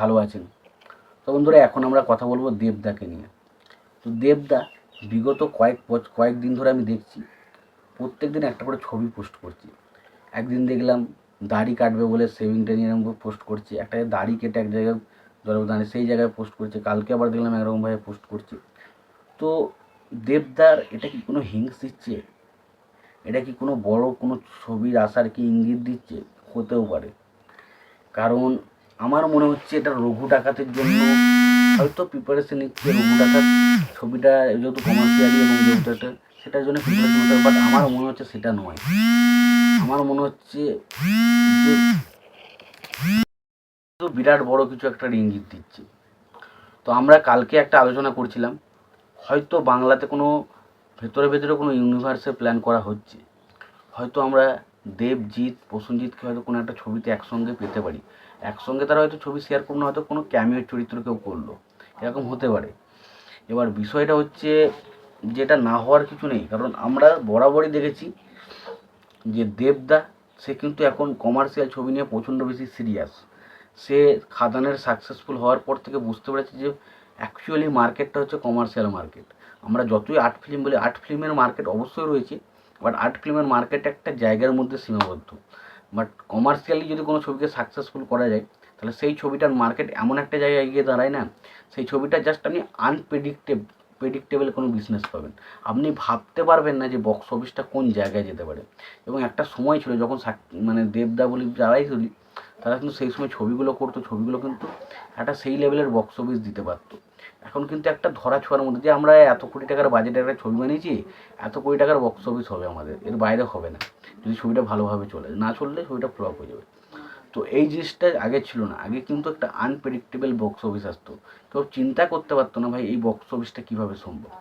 ভালো আছেন। তো বন্ধুরা, এখন আমরা কথা বলব দেবদাকে নিয়ে। তো দেবদা বিগত কয়েক কয়েকদিন ধরে আমি দেখছি, প্রত্যেক দিন একটা করে ছবি পোস্ট করছি। একদিন দেখলাম দাড়ি কাটবে বলে সেভিংটা নিয়ে এরকম পোস্ট করছে, একটা দাড়ি কেটে এক জায়গায় জলদানে সেই জায়গায় পোস্ট করছে, কালকে আবার দেখলাম একরকমভাবে পোস্ট করছে। তো দেবদার এটা কি কোনো হিংস দিচ্ছে? এটা কি কোনো বড় কোনো ছবির আসার কি ইঙ্গিত দিচ্ছে? হতেও পারে। কারণ আমার মনে হচ্ছে এটা রঘু ডাকাতের জন্য। হয়তো প্রিপারেশন নিচ্ছে রঘু ডাকাত। ছবিটা যেহেতু কমার্শিয়ালি এবং যেহেতু একটা সেটার জন্য প্রিপারেশন হতে বাট আমার মনে হচ্ছে সেটা নয়। আমার মনে হচ্ছে যে বিরাট বড় কিছু একটা ইঙ্গিত দিচ্ছে। তো আমরা কালকে একটা আলোচনা করছিলাম, হয়তো বাংলাতে কোনো, ভেতরে ভেতরে কোনো ইউনিভার্সে প্ল্যান করা হচ্ছে। হয়তো আমরা দেবজিৎ, প্রসেনজিৎকে হয়তো কোনো একটা ছবিতে একসঙ্গে পেতে পারি। একসঙ্গে তারা হয়তো ছবি শেয়ার করল হয়তো কোনো ক্যামিওর চরিত্র কেউ করল। এরকম হতে পারে। এবার বিষয়টা হচ্ছে যেটা না হওয়ার কিছু নেই, কারণ আমরা বরাবরই দেখেছি যে দেবদা, সে কিন্তু এখন কমার্শিয়াল ছবি নিয়ে প্রচণ্ড বেশি সিরিয়াস সে খাদানের সাকসেসফুল হওয়ার পর থেকে বুঝতে পেরেছে যে অ্যাকচুয়ালি মার্কেটটা হচ্ছে কমার্শিয়াল মার্কেট আমরা যতই আর্ট ফিল্ম বলি আর্ট ফিল্মের মার্কেট অবশ্যই রয়েছে। বাট আর্ট ফিল্মের মার্কেট একটা জায়গার মধ্যে সীমাবদ্ধ। বাট কমার্শিয়ালি যদি কোনো ছবিকে সাকসেসফুল করা যায়, তাহলে সেই ছবিটার মার্কেট এমন একটা জায়গায় গিয়ে দাঁড়ায় না, সেই ছবিটা জাস্ট আপনি আনপ্রেডিক্টেব প্রেডিক্টেবল কোনো বিজনেস পাবেন। আপনি ভাবতে পারবেন না যে বক্স অফিসটা কোন জায়গায় যেতে পারে। এবং একটা সময় ছিল যখন মানে দেবদা বলি যারাই বলি তারা কিন্তু সেই সময় ছবিগুলো করতো, ছবিগুলো কিন্তু একটা সেই লেভেলের বক্স অফিস দিতে পারতো। এখন কিন্তু একটা ধরা ছোঁয়ার মধ্যে যে আমরা এত কোটি টাকার বাজেটের একটা ছবি বানিয়েছি, এত কোটি টাকার বক্স অফিস হবে আমাদের, এর বাইরে হবে না। যদি ছবিটা ভালোভাবে চলে, না চললে ছবিটা ফ্লপ হয়ে যাবে। তো এই জিনিসটা আগে ছিল না, আগে কিন্তু একটা আনপ্রেডিক্টেবল বক্স অফিস আসতো। কেউ চিন্তা করতে পারতো না, ভাই, এই বক্স অফিসটা কীভাবে সম্ভব?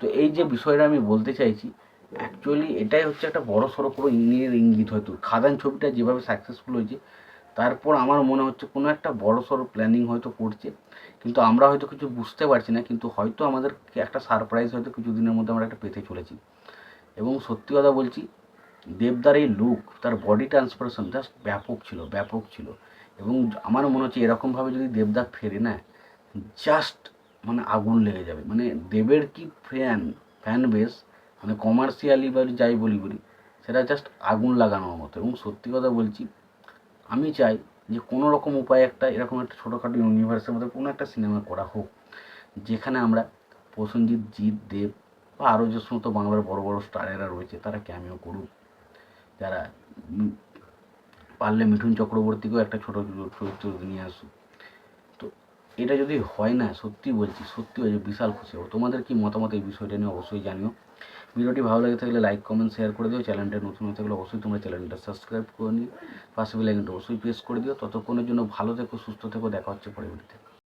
তো এই যে বিষয়টা আমি বলতে চাইছি অ্যাকচুয়ালি এটাই হচ্ছে একটা বড় সড়ো ইঞ্জিনিয়ার ইঙ্গিত হয়তো। খাদান ছবিটা যেভাবে সাকসেসফুল হয়েছে তারপর আমার মনে হচ্ছে কোনো একটা বড় সড়ো প্ল্যানিং হয়তো করছে। কিন্তু আমরা হয়তো কিছু বুঝতে পারছি না, কিন্তু হয়তো আমাদেরকে একটা সারপ্রাইজ হয়তো কিছু দিনের মধ্যে আমরা একটা পেতে চলেছি। এবং সত্যি কথা বলছি, দেবদার এই লুক তার বডি ট্রান্সফারেশন জাস্ট ব্যাপক ছিল ব্যাপক ছিল। এবং আমার মনে হচ্ছে এরকমভাবে যদি দেবদা ফেরে না জাস্ট মানে আগুন লেগে যাবে। মানে দেবের কি ফ্যান ফ্যান বেস মানে কমার্শিয়ালি বা যাই বলি বলি, সেটা জাস্ট আগুন লাগানোর মতো। এবং সত্যি কথা বলছি আমি চাই যে কোনো রকম উপায় একটা এরকম একটা ছোটোখাটো ইউনিভার্সের মধ্যে কোনো একটা সিনেমা করা হোক, যেখানে আমরা প্রসেনজিৎ জিৎ দেব বা আরও যে সমস্ত বাংলার বড় বড় স্টারেরা রয়েছে, তারা ক্যামিও করুক। যারা পারলে মিঠুন চক্রবর্তীকেও একটা ছোটো চরিত্র নিয়ে আসুক। এটা যদি হয় না, সত্যি বলছি, সত্যি হয়ে বিশাল খুশি হব। তোমাদের কি মতামত এই বিষয়টা নিয়ে অবশ্যই জানিও। ভিডিওটি ভালো লাগে থাকলে লাইক কমেন্ট শেয়ার করে দিও। চ্যানেলটা নতুন হয়ে থাকলে অবশ্যই তোমরা চ্যানেলটা সাবস্ক্রাইব করে নিও। পাশে বেলাইকনটা অবশ্যই প্রেস করে দিও। ততক্ষণের জন্য ভালো থেকো, সুস্থ থেকো। দেখা হচ্ছে পরবর্তীতে।